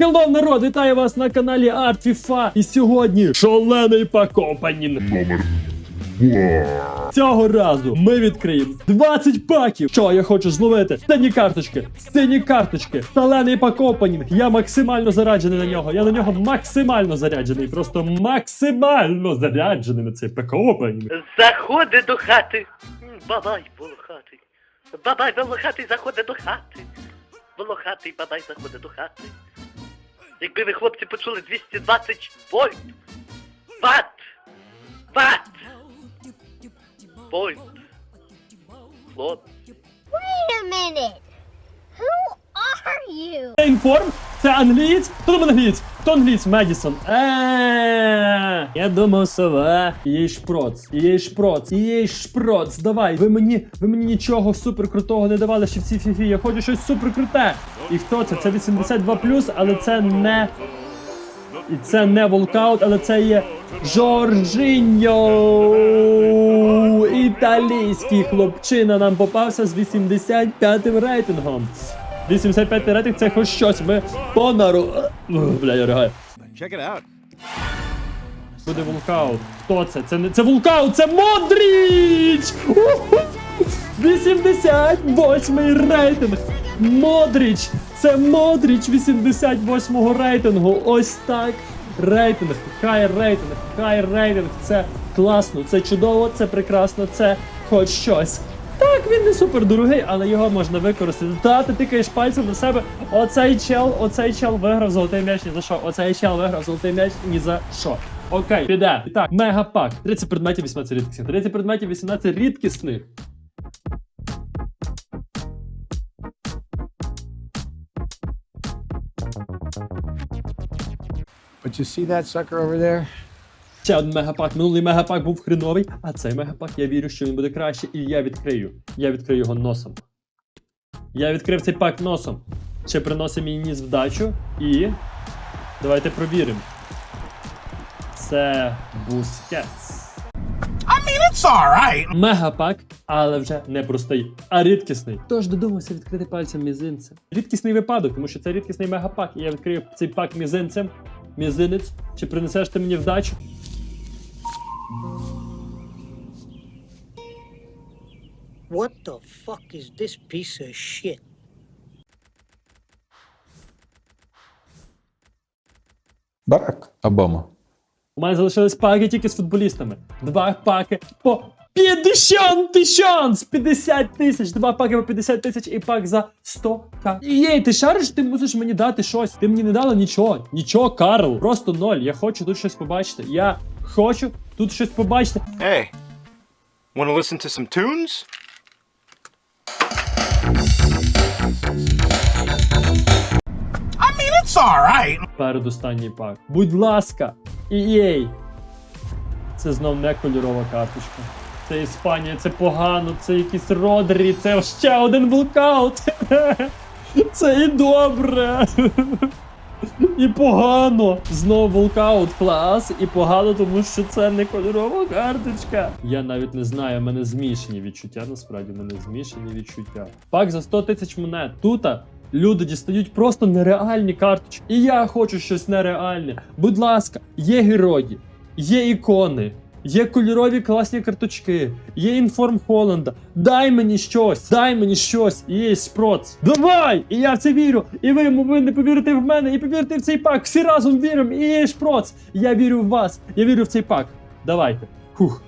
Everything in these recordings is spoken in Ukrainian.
Хелло, народ, вітаю вас на каналі Art FIFA. І сьогодні шалений пакопанінг. Номер. Цього разу ми відкриємо 20 паків. Що я хочу зловити? Сині карточки, сині карточки, шалений пакопанінг. Я максимально заряджений на нього. Я на нього максимально заряджений. Просто максимально заряджений на цей пакопанінг. Заходи до хати. Бабай волохатий. Бабай волохатий заходить до хати. Волохатий бабай заходить до хати. Якби ви, хлопці, почули 220 вольт. Ват! Ват! Вольт. Флот. Wait a minute. Who are you? Інформ? Це англієць? Хто там англієць? Хто англієць? Медісон. Е, Я думав, сова. Їй шпроц, їй шпроц, їй шпроц. Давай, ви мені, ви мені нічого супер крутого не давали ще в цій фіфі. Я хочу щось супер круте. І хто це? Це 82 але це не. І це не волкаут, але це є Жоржиньо. Італійський хлопчина нам попався з 85 м рейтингом. 85 рейтинг це хоч щось. Ми по нару. Бля, я ригаю. Check it out. Буде вулкаут. Хто це? Це не це вулкаут, це Модріч! Уху! 88 рейтинг. Модріч! Це Модріч 88 рейтингу. Ось так. Рейтинг, хай рейтинг, хай рейтинг. Це класно, це чудово, це прекрасно, це хоч щось. Так, він не супер дорогий, але його можна використати. Та ти тикаєш пальцем на себе. Оцей чел, оцей чел виграв золотий м'яч ні за що. Оцей чел виграв золотий м'яч ні за що. Окей, піде. Так, мегапак. 30 предметів, 18 рідкісних. 30 предметів, 18 рідкісних. But you see that sucker over there? Ще один мегапак. Минулий мегапак був хреновий, а цей мегапак я вірю, що він буде краще, і я відкрию. Я відкрию його носом. Я відкрив цей пак носом. Чи приносить мій ніс вдачу? І. Давайте провіримо. Це бускетс. It's alright. Мегапак, але вже не простий, а рідкісний. Тож додумався відкрити пальцем мізинцем. Рідкісний випадок, тому що це рідкісний мегапак. І я відкрию цей пак мізинцем. Мізинець. Чи принесеш ти мені вдачу? What the fuck is this piece of shit? Барак Обама. У мене залишились паки тільки з футболістами. Два паки по 50 тисяч! 50 тисяч! Два паки по 50 тисяч і пак за 100 к. Єй, ти шариш, ти мусиш мені дати щось. Ти мені не дала нічого. Нічого, Карл. Просто ноль. Я хочу тут щось побачити. Я хочу тут щось побачити. Hey, want to listen to some tunes? I mean, it's alright. Передостанній пак. Будь ласка, EA. Це знов не кольорова карточка. Це Іспанія, це погано, це якісь Родрі, це ще один вулкаут. Це і добре. І погано. Знову вулкаут клас, і погано, тому що це не кольорова карточка. Я навіть не знаю, в мене змішані відчуття. Насправді в мене змішані відчуття. Пак за 100 тисяч монет. Тута люди дістають просто нереальні карточки. І я хочу щось нереальне. Будь ласка, є герої, є ікони. Є кольорові класні карточки, є інформ Холланда. Дай мені щось, дай мені щось, і є спроц. Давай! І я в це вірю. І ви повинні повірити в мене, і повірити в цей пак. Всі разом віримо, і є шпроц. Я вірю в вас, я вірю в цей пак. Давайте. Фух.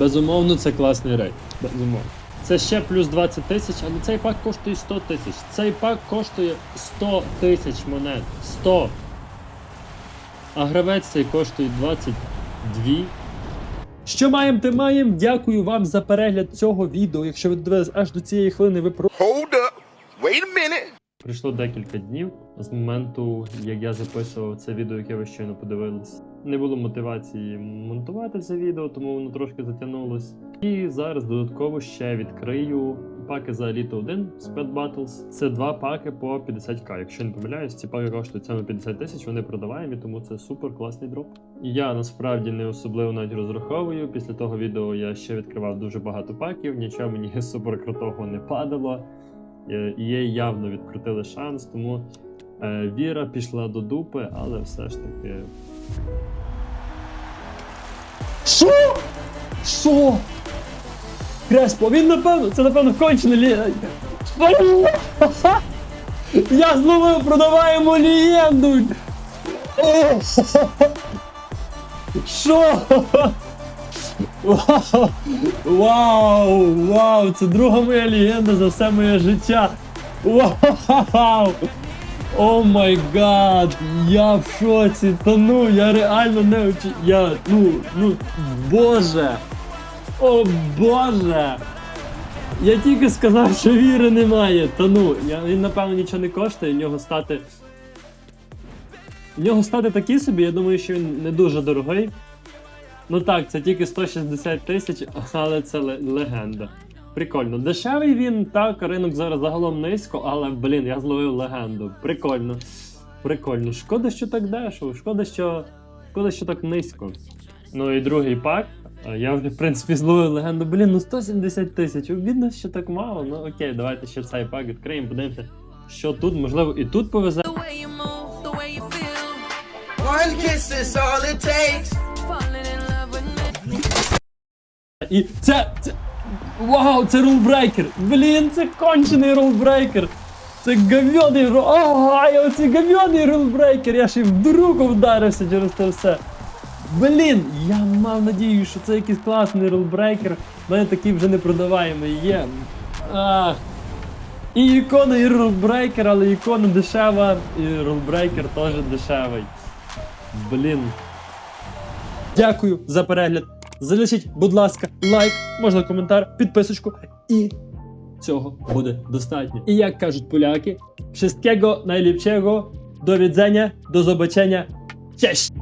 Безумовно, це класний рейд. Безумовно. Це ще плюс 20 тисяч, але цей пак коштує 100 тисяч. Цей пак коштує 100 тисяч монет. 100. А гравець цей коштує 22. Що маємо, те маємо. Дякую вам за перегляд цього відео. Якщо ви додивились аж до цієї хвилини, ви про. Hold up. Wait a minute. Пройшло декілька днів з моменту, як я записував це відео, яке ви щойно подивились. Не було мотивації монтувати це відео, тому воно трошки затягнулось. І зараз додатково ще відкрию паки за Elite 1 з Pet Battles. Це два паки по 50к. Якщо не помиляюсь, ці паки коштують саме 50 тисяч, вони продаваємі, тому це супер класний дроп. Я насправді не особливо навіть розраховую. Після того відео я ще відкривав дуже багато паків, нічого мені супер крутого не падало. Е, І їй явно відкрутили шанс, тому е, віра пішла до дупи, але все ж таки. Що? Що? Креспо, він напевно, це напевно кончений лі... Я знову продаваємо легенду! О! Що? Вау! Вау! Вау! Це друга моя легенда за все моє життя! Вау! О май гад! Я в шоці! Та ну, я реально не очі... Я, ну, ну, боже! О боже! Я тільки сказав, що віри немає. Та ну, я, він напевно нічого не коштує, в нього стати. В нього стати такий собі, я думаю, що він не дуже дорогий. Ну так, це тільки 160 тисяч, але це ле- легенда. Прикольно. Дешевий він, так, ринок зараз загалом низько, але, блін, я зловив легенду. Прикольно. Прикольно. Шкода, що так дешево, шкода, що. Шкода, що так низько. Ну і другий пак. Я вже, в принципі, зловив легенду. Блін, ну 170 тисяч. Обідно, що так мало. Ну окей, давайте ще цей пак відкриємо, подивимося, що тут, можливо, і тут повезе. One kiss is all it takes. І це. це... Вау, це рулбрейкер! Блін, це кончений рулбрейкер! Це говьоний рул. Ага, я оці говьоний рулбрейкер! Я ще й в вдарився через це все. Блін, я мав надію, що це якийсь класний рулбрейкер. У мене такий вже не продаваємий є. Ах. І ікона, і рулбрейкер, але ікона дешева, і рулбрейкер теж дешевий. Блін. Дякую за перегляд. Залишіть, будь ласка, лайк, можна коментар, підписочку і цього буде достатньо. І як кажуть поляки, всього найліпшого, до відзення, до побачення, честь!